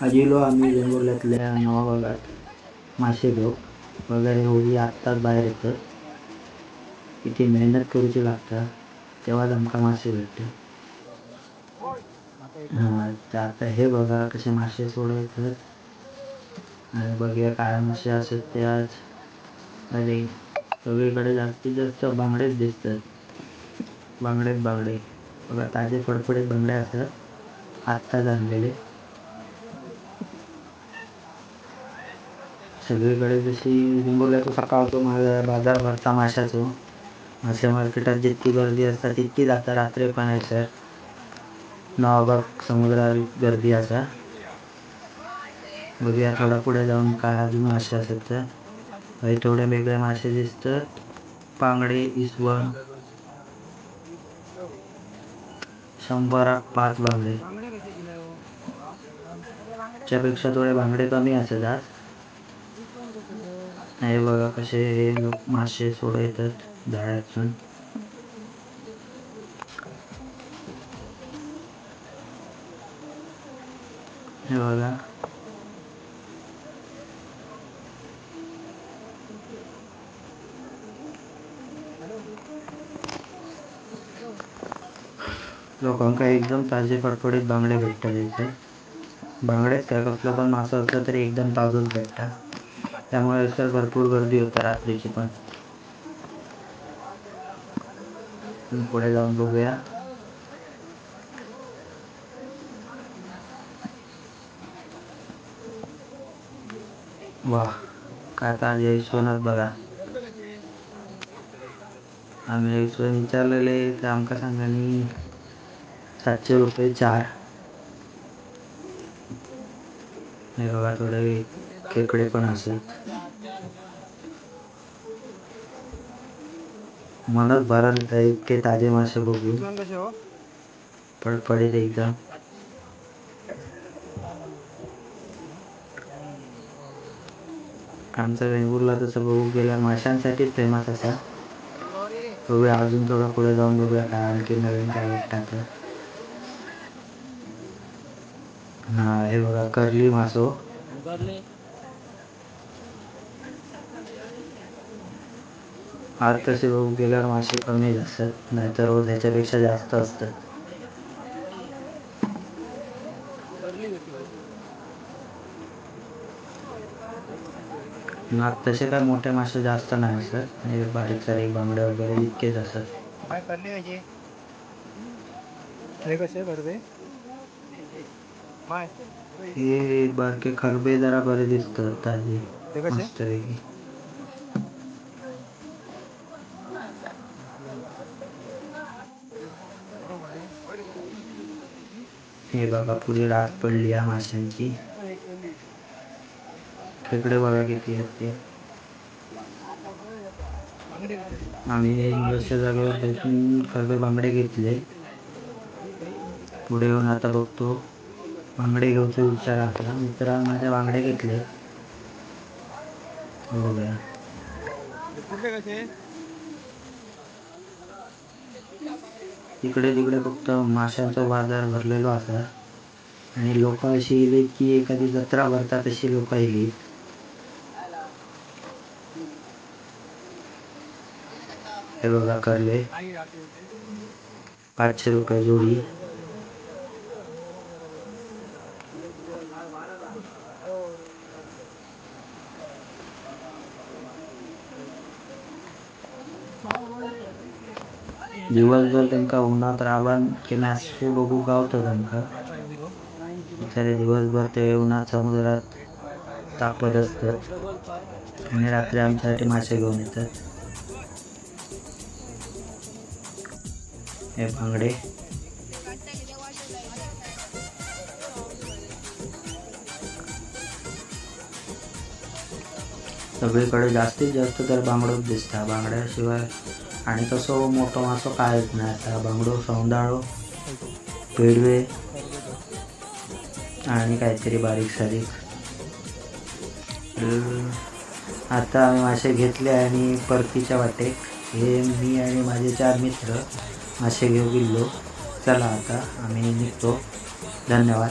अजिलो आम्ही वेंगुर्ल्यातल्या नवा भागात मासे घेऊ वगैरे होळी आत्ताच बाहेर येतं. किती मेहनत करूची लागता तेव्हाच आमका मासे भेटते. हां तर आता हे बघा कसे मासे सोडायचं आणि बघूया काय मासे असत ते आज. अरे सगळीकडे जास्तीत जास्त बांगडेच दिसतात. बांगडेच बांगडे. बघा ताजे फडफडीत बांगडे असतात. आत्ताच आणलेले. सगळीकडे जशी लिंबोल्याचा सकाळचो माझा बाजार भरता माशाचो. मासे मार्केटात जितकी गर्दी असता तितकी जाता रात्री पण आहे सर. नवाबाग समुद्रात गर्दी असा. बघूया थोडा पुढे जाऊन काय अजून मासे असतात तर. काही थोडे वेगळे मासे दिसतात पांगडे इसवण. शंभर पाच बांगडे त्यापेक्षा थोडे बांगडे कमी असतात आज. हे बघा कसे हे लोक मासे सोडवतात जाळ्यातून. हे बघा. लोकांका एकदम ताजे फडफडीत बांगडे भेटतात इथे. बांगडेच काय कसलं पण मासा असलं तरी एकदम ताजंच भेटतात. त्यामुळे सर भरपूर गर्दी होते रात्रीची पण. पुढे जाऊन बघूया. वा काय काय हिशोनात बघा. आम्ही विचारलेले तर आमका सांगानी सातशे रुपये चार. हे बघा थोडे खेकडे पण असत मलाच बरा नाही इतके ताजे मासे बघू. पडेल एकदा. आमचा वेंगुर्ला तसं बघू गेला माशांसाठीच फेमस असा. बघूया अजून थोडं पुढे जाऊन बघूया काय आणखी नवीन काय भेटतात तर. हा हे बघा करली मासो. आर तसे बघू गेल्यावर मासे कमी असतात नाहीतर रोज ह्याच्यापेक्षा जास्त असतात. ना तसे काय मोठे मासे जास्त नाही असतात आणि म्हणजे बारीक सारीक बांगडे वगैरे इतकेच असतात. काय करले कसे करते? हे बारके खरबे जरा बरे दिसतात ताजे? मस्तपैकी हे बघा पुढे रात पडली या माशांची. खेकडे बघा किती आहेत ते. आम्ही इंग्रजच्या जागेवर बसून खरबे बांगडे घेतले. पुढे येऊन आता बघतो. बांगडे घेऊचा विचार. असला मित्रांनी माझे बांगडे घेतले इकडे तिकडे फक्त माशांचा बाजार भरलेलो असा आणि लोक अशी येलीत की एखादी जत्रा भरतात तशी लोक येली हे बघा करले पाचशे रुपये जोडी. दिवसभर तेंकां उन्हात राबान की मासे बघू गावता त्यांका बिचारे दिवसभर ते उन्हात समुद्रात तापत असतात. आणि रात्री आमच्यासाठी मासे घेऊन येतात. हे बांगडे. सगळीकडे जास्तीत जास्त तर बांगडोच दिसता बांगड्याशिवाय आणि तसं मोठं मासं कायच नाही आता? बांगडो सौंदाळो पेडवे आणि काहीतरी बारीक सारीक. आता आम्ही मासे घेतले आणि परतीच्या वाटेक हे मी आणि माझे चार मित्र मासे घेऊ गेलो. चला आता आम्ही निघतो. धन्यवाद.